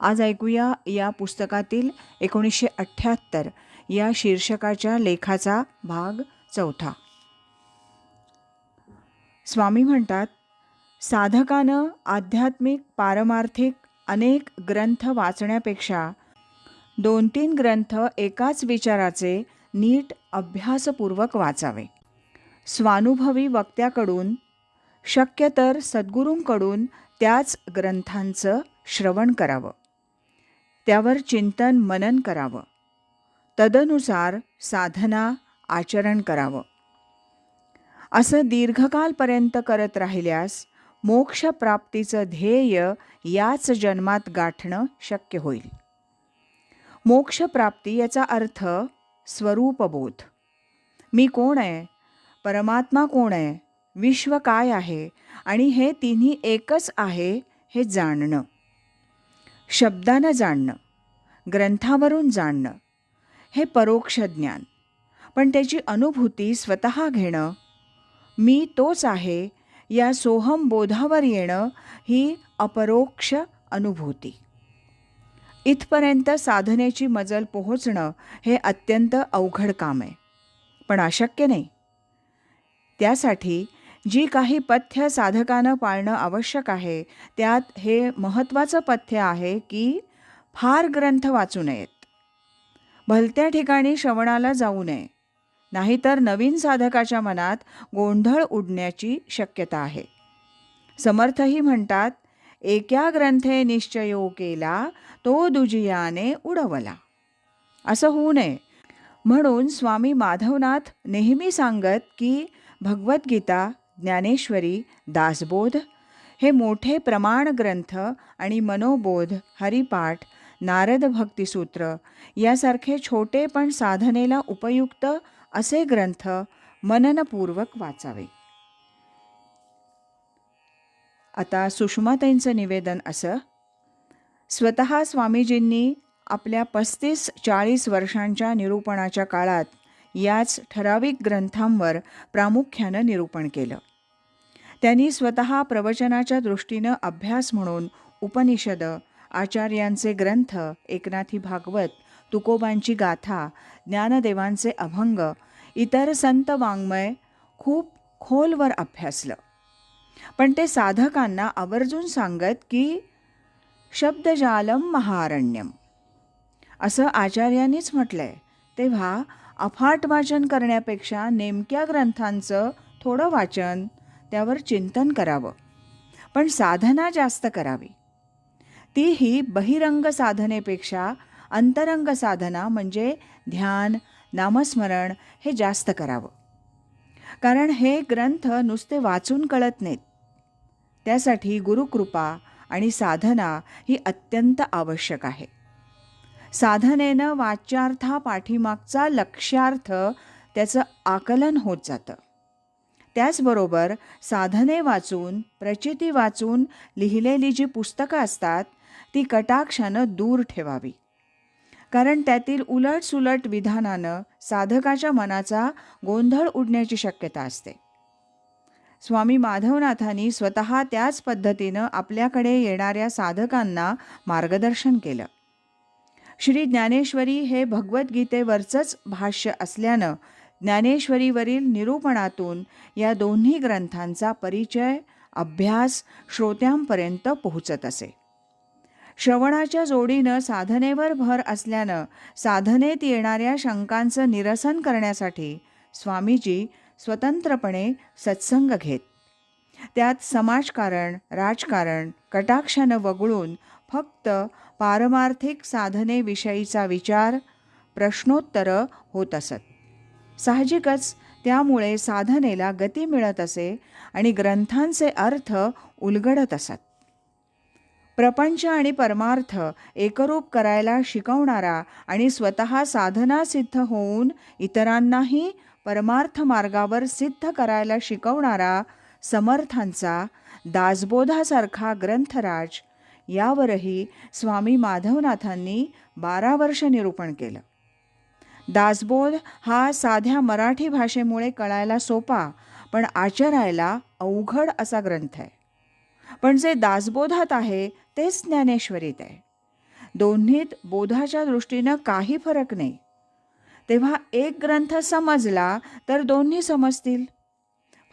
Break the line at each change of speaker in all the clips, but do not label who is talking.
आज ऐकूया या पुस्तकातील एकोणीसशे अठ्ठ्याहत्तर या शीर्षकाच्या लेखाचा भाग चौथा. स्वामी म्हणतात साधकानं आध्यात्मिक पारमार्थिक अनेक ग्रंथ वाचण्यापेक्षा दोन तीन ग्रंथ एकाच विचाराचे नीट अभ्यासपूर्वक वाचावे. स्वानुभवी वक्त्याकडून शक्य तर सद्गुरूंकडून त्याच ग्रंथांचं श्रवण करावं. त्यावर चिंतन मनन करावं. तदनुसार साधना आचरण करावं. असं दीर्घकालपर्यंत करत राहिल्यास मोक्षप्राप्तीचं ध्येय याच जन्मात गाठणं शक्य होईल. मोक्षप्राप्ती याचा अर्थ स्वरूपबोध. मी कोण आहे? परमात्मा कोण आहे? विश्व काय आहे? आणि हे तिन्ही एकच आहे हे जाणणं. शब्दानं जाणणं ग्रंथावरून जाणणं हे परोक्ष ज्ञान. पण त्याची अनुभूती स्वतः घेणं मी तोच आहे या सोहम बोधावर येणं ही अपरोक्ष अनुभूती. इथपर्यंत साधनेची मजल पोहोचणं हे अत्यंत अवघड काम आहे. पण अशक्य नाही. त्यासाठी जी काही पथ्य साधकानं पाळणं आवश्यक आहे त्यात हे महत्त्वाचं पथ्य आहे की फार ग्रंथ वाचू नयेत. भलत्या ठिकाणी श्रवणाला जाऊ नये नाहीतर नवीन साधकाच्या मनात गोंधळ उडण्याची शक्यता आहे. समर्थही म्हणतात एका ग्रंथे निश्चयो केला तो दुजियाने उडवला. असं होऊ नये. म्हणून स्वामी माधवनाथ नेहमी सांगत की भगवद्गीता ज्ञानेश्वरी दासबोध हे मोठे प्रमाण ग्रंथ आणि मनोबोध हरिपाठ नारद भक्तिसूत्र यासारखे छोटे पण साधनेला उपयुक्त असे ग्रंथ मननपूर्वक वाचावे. आता सुषमाताईंचं निवेदन असं. स्वतः स्वामीजींनी आपल्या पस्तीस चाळीस वर्षांच्या निरूपणाच्या काळात याच ठराविक ग्रंथांवर प्रामुख्यानं निरूपण केलं. त्यांनी स्वतः प्रवचनाच्या दृष्टीनं अभ्यास म्हणून उपनिषद आचार्यांचे ग्रंथ एकनाथी भागवत तुकोबांची गाथा ज्ञानदेवांचे अभंग इतर संत वाङ्मय खूप खोलवर अभ्यासलं. पण ते साधकांना आवर्जून सांगत की शब्दजालम महारण्यम. असं आचार्यांनीच म्हटलंय. तेव्हा अफाट वाचन करण्यापेक्षा नेमक्या ग्रंथांचं थोडं वाचन त्यावर चिंतन करावं. पण साधना जास्त करावी. तीही बहिरंग साधनेपेक्षा अंतरंग साधना म्हणजे ध्यान नामस्मरण हे जास्त करावं. कारण हे ग्रंथ नुसते वाचून कळत नाहीत. त्यासाठी गुरुकृपा आणि साधना ही अत्यंत आवश्यक आहे. साधनेनं वाच्यार्था पाठीमागचा लक्ष्यार्थ त्याचं आकलन होत जातं. त्याचबरोबर साधने वाचून प्रचिती वाचून लिहिलेली जी पुस्तकं असतात ती कटाक्षानं दूर ठेवावी. कारण त्यातील उलटसुलट विधानानं साधकाच्या मनाचा गोंधळ उडण्याची शक्यता असते. स्वामी माधवनाथांनी स्वतः त्याच पद्धतीनं आपल्याकडे येणाऱ्या साधकांना मार्गदर्शन केलं. श्री ज्ञानेश्वरी हे भगवद्गीतेवरचंच भाष्य असल्यानं ज्ञानेश्वरीवरील निरूपणातून या दोन्ही ग्रंथांचा परिचय अभ्यास श्रोत्यांपर्यंत पोहोचत असे. श्रवणाच्या जोडीनं साधनेवर भर असल्यानं साधनेत येणाऱ्या शंकांचं निरसन करण्यासाठी स्वामीजी स्वतंत्रपणे सत्संग घेत. त्यात समाजकारण राजकारण कटाक्षानं वगळून फक्त पारमार्थिक साधनेविषयीचा विचार प्रश्नोत्तरं होत असत. साहजिकच त्यामुळे साधनेला गती मिळत असे आणि ग्रंथांचे अर्थ उलगडत असत. प्रपंच आणि परमार्थ एकरूप करायला शिकवणारा आणि स्वतः साधना सिद्ध होऊन इतरांनाही परमार्थ मार्गावर सिद्ध करायला शिकवणारा समर्थांचा दासबोधासारखा ग्रंथराज यावरही स्वामी माधवनाथांनी बारा वर्ष निरूपण केलं. दासबोध हा साध्या मराठी भाषेमुळे कळायला सोपा पण आचरायला अवघड असा ग्रंथ आहे. पण जे दासबोधात आहे तेच ज्ञानेश्वरीत आहे. दोन्हीत बोधाच्या दृष्टीनं काही फरक नाही. तेव्हा एक ग्रंथ समजला तर दोन्ही समजतील.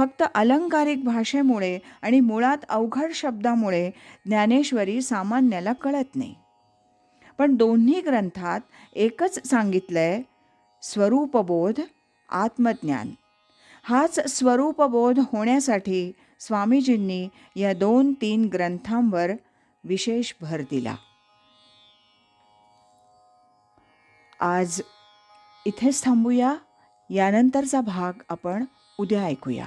फक्त अलंकारिक भाषेमुळे आणि मुळात अवघड शब्दामुळे ज्ञानेश्वरी सामान्याला कळत नाही. पण दोन्ही ग्रंथात एकच सांगितलंय स्वरूपबोध आत्मज्ञान. हाच स्वरूपबोध होण्यासाठी स्वामीजींनी या दोन तीन ग्रंथांवर विशेष भर दिला. आज इथेच थांबूया यानंतरचा भाग आपण उद्या ऐकूया.